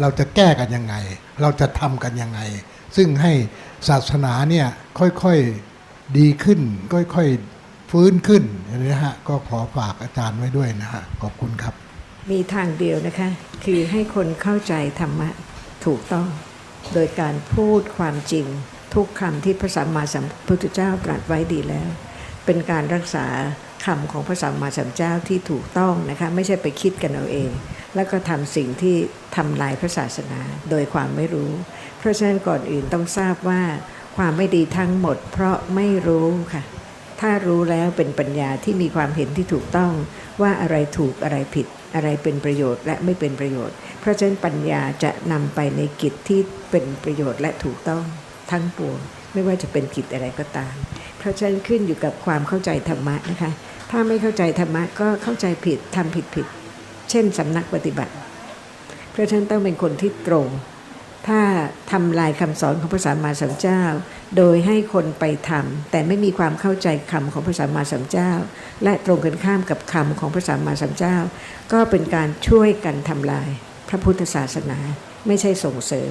เราจะแก้กันยังไง เราจะทำกันยังไง ซึ่งให้ศาสนาเนี่ยค่อยๆดีขึ้น ค่อยๆฟื้นขึ้นอย่างนี้นะฮะก็ขอฝากอาจารย์ไว้ด้วยนะฮะขอบคุณครับ มีทางเดียวนะคะ คือให้คนเข้าใจธรรมะถูกต้อง โดยการพูดความจริง ทุกคำที่พระสัมมาสัมพุทธเจ้าตรัสไว้ดีแล้ว เป็นการรักษาคำของพระสัมมาสัมพุทธเจ้าที่ถูกต้องนะคะ ไม่ใช่ไปคิดกันเอาเองแล้วก็ทำสิ่งที่ทำลายพระศาสนาโดยความไม่รู้ เพราะฉะนั้นก่อนอื่นต้องทราบว่าความไม่ดีทั้งหมด เพราะไม่รู้ค่ะ ถ้ารู้แล้วเป็นปัญญาที่มีความเห็นที่ถูกต้องว่าอะไรถูกอะไรผิด อะไรเป็นประโยชน์และไม่เป็นประโยชน์ เพราะฉะนั้นปัญญาจะนำไปในกิจที่เป็นประโยชน์และถูกต้องทั้งปวงไม่ว่าจะเป็นกิจอะไรก็ตาม เพราะฉะนั้นขึ้นอยู่กับความเข้าใจธรรมะนะคะ ถ้าไม่เข้าใจธรรมะก็เข้าใจผิดทำผิดผิด เช่นสำนักปฏิบัติ เพราะฉะนั้นต้องเป็นคนที่ตรง ถ้าทำลายคำสอนของพระสัมมาสัมพุทธเจ้า โดยให้คนไปทำแต่ไม่มีความเข้าใจคำของพระสัมมาสัมพุทธเจ้า และตรงกันข้ามกับคำของพระสัมมาสัมพุทธเจ้า ก็เป็นการช่วยกันทำลายพระพุทธศาสนา ไม่ใช่ส่งเสริม